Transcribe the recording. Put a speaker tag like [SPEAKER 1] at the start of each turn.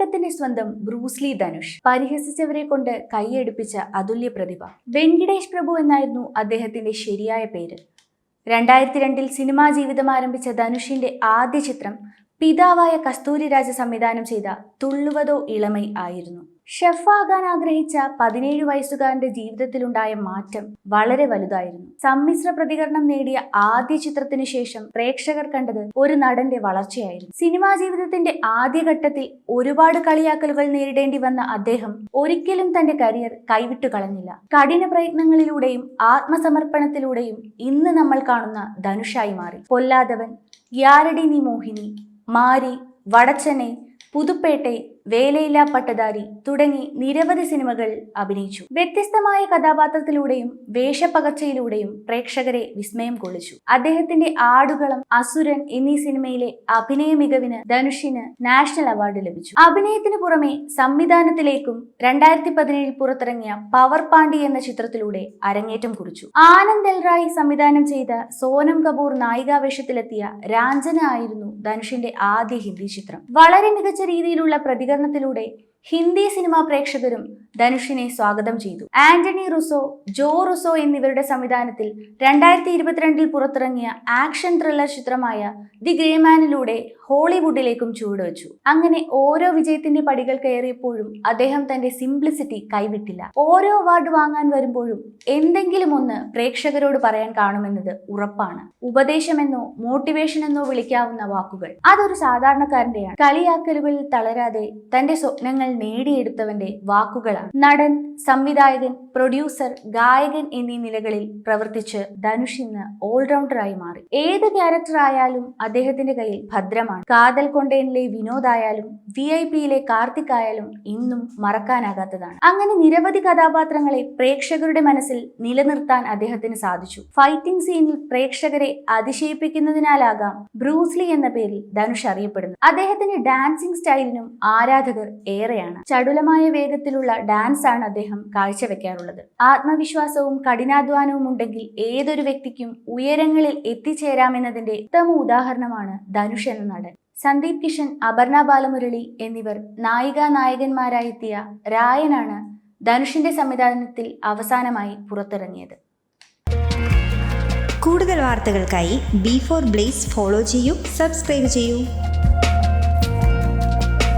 [SPEAKER 1] കാലഘട്ടത്തിന്റെ സ്വന്തം ബ്രൂസ്ലി ധനുഷ് പരിഹസിച്ചവരെ കൊണ്ട് കൈയടിപ്പിച്ച അതുല്യ പ്രതിഭ. വെങ്കിടേഷ് പ്രഭു എന്നായിരുന്നു അദ്ദേഹത്തിന്റെ ശരിയായ പേര്. രണ്ടായിരത്തി രണ്ടിൽ സിനിമാ ജീവിതം ആരംഭിച്ച ധനുഷിന്റെ ആദ്യ ചിത്രം പിതാവായ കസ്തൂരിരാജ സംവിധാനം ചെയ്ത തുള്ളുവതോ ഇളമൈ ആയിരുന്നു. ഷെഫാകാൻ ആഗ്രഹിച്ച പതിനേഴ് വയസ്സുകാരന്റെ ജീവിതത്തിലുണ്ടായ മാറ്റം വളരെ വലുതായിരുന്നു. സമ്മിശ്ര പ്രതികരണം നേടിയ ആദ്യ ചിത്രത്തിനു ശേഷം പ്രേക്ഷകർ കണ്ടത് ഒരു നടന്റെ വളർച്ചയായിരുന്നു. സിനിമാ ജീവിതത്തിന്റെ ആദ്യഘട്ടത്തിൽ ഒരുപാട് കളിയാക്കലുകൾ നേരിടേണ്ടി വന്ന അദ്ദേഹം ഒരിക്കലും തന്റെ കരിയർ കൈവിട്ടു കളഞ്ഞില്ല. കഠിന പ്രയത്നങ്ങളിലൂടെയും ആത്മസമർപ്പണത്തിലൂടെയും ഇന്ന് നമ്മൾ കാണുന്ന ധനുഷായി മാറി. പൊല്ലാതവൻ യാരടി നീ മോഹിനി மாறி வடச்சனை புதுப்பேட்டை വേലയില്ലാ പട്ടധാരി തുടങ്ങി നിരവധി സിനിമകൾ അഭിനയിച്ചു. വ്യത്യസ്തമായ കഥാപാത്രത്തിലൂടെയും വേഷപ്പകർച്ചയിലൂടെയും പ്രേക്ഷകരെ വിസ്മയം കൊള്ളിച്ചു. അദ്ദേഹത്തിന്റെ ആടുകളം അസുരൻ എന്നീ സിനിമയിലെ അഭിനയ മികവിന് ധനുഷിന് നാഷണൽ അവാർഡ് ലഭിച്ചു. അഭിനയത്തിന് പുറമെ സംവിധാനത്തിലേക്കും രണ്ടായിരത്തി പതിനേഴിൽ പുറത്തിറങ്ങിയ പവർ പാണ്ഡി എന്ന ചിത്രത്തിലൂടെ അരങ്ങേറ്റം കുറിച്ചു. ആനന്ദ് എൽ റായ് സംവിധാനം ചെയ്ത സോനം കപൂർ നായികാവേഷത്തിലെത്തിയ രാഞ്ജന ആയിരുന്നു ധനുഷിന്റെ ആദ്യ ഹിന്ദി ചിത്രം. വളരെ മികച്ച രീതിയിലുള്ള പ്രതികരണത്തിലൂടെ ഹിന്ദി സിനിമാ പ്രേക്ഷകരും ധനുഷിനെ സ്വാഗതം ചെയ്തു. ആന്റണി റുസോ ജോ റുസോ എന്നിവരുടെ സംവിധാനത്തിൽ രണ്ടായിരത്തി ഇരുപത്തിരണ്ടിൽ പുറത്തിറങ്ങിയ ആക്ഷൻ ത്രില്ലർ ചിത്രമായ ദി ഗ്രേമാനിലൂടെ ഹോളിവുഡിലേക്കും ചുവടുവച്ചു. അങ്ങനെ ഓരോ വിജയത്തിന്റെ പടികൾ കയറിയപ്പോഴും അദ്ദേഹം തന്റെ സിംപ്ലിസിറ്റി കൈവിട്ടില്ല. ഓരോ അവാർഡ് വാങ്ങാൻ വരുമ്പോഴും എന്തെങ്കിലും ഒന്ന് പ്രേക്ഷകരോട് പറയാൻ കാണുമെന്നത് ഉറപ്പാണ്. ഉപദേശമെന്നോ മോട്ടിവേഷൻ എന്നോ വിളിക്കാവുന്ന വാക്കുകൾ അതൊരു സാധാരണക്കാരന്റെയാണ്. കളിയാക്കലുകളിൽ തളരാതെ തന്റെ സ്വപ്നങ്ങൾ നേടിയെടുത്തവന്റെ വാക്കുകളാണ്. നടൻ സംവിധായകൻ പ്രൊഡ്യൂസർ ഗായകൻ എന്നീ നിലകളിൽ പ്രവർത്തിച്ച് ധനുഷ് ഇന്ന് ഓൾറൗണ്ടറായി മാറി. ഏത് ക്യാരക്ടർ ആയാലും അദ്ദേഹത്തിന്റെ കയ്യിൽ ഭദ്രമാണ്. കാതൽ കൊണ്ടേനിലെ വിനോദായാലും വി ഐ പിയിലെ കാർത്തിക് ആയാലും ഇന്നും മറക്കാനാകാത്തതാണ്. അങ്ങനെ നിരവധി കഥാപാത്രങ്ങളെ പ്രേക്ഷകരുടെ മനസ്സിൽ നിലനിർത്താൻ അദ്ദേഹത്തിന് സാധിച്ചു. ഫൈറ്റിംഗ് സീനിൽ പ്രേക്ഷകരെ അതിശയിപ്പിക്കുന്നതിനാലാകാം ബ്രൂസ്ലി എന്ന പേരിൽ ധനുഷ് അറിയപ്പെടുന്നു അദ്ദേഹത്തിന്റെ ഡാൻസിംഗ് സ്റ്റൈലിനും ആരാധകർ ഏറെയാണ് ചടുലമായ വേഗത്തിലുള്ള ഡാൻസ് ആണ് അദ്ദേഹം കാഴ്ചവെക്കാറുള്ളത്. ആത്മവിശ്വാസവും കഠിനാധ്വാനവും ഉണ്ടെങ്കിൽ ഏതൊരു വ്യക്തിക്കും ഉയരങ്ങളിൽ എത്തിച്ചേരാമെന്നതിന്റെ ഉത്തമ ഉദാഹരണമാണ് ധനുഷ് എന്ന നടൻ. സന്ദീപ് കിഷൻ അപർണ ബാലമുരളി എന്നിവർ നായികാ നായകന്മാരായെത്തിയ രായനാണ് ധനുഷിന്റെ സംവിധാനത്തിൽ അവസാനമായി പുറത്തിറങ്ങിയത്.
[SPEAKER 2] കൂടുതൽ വാർത്തകൾക്കായി ബി ഫോർ ബ്ലേസ് ഫോളോ ചെയ്യൂ സബ്സ്ക്രൈബ് ചെയ്യൂ.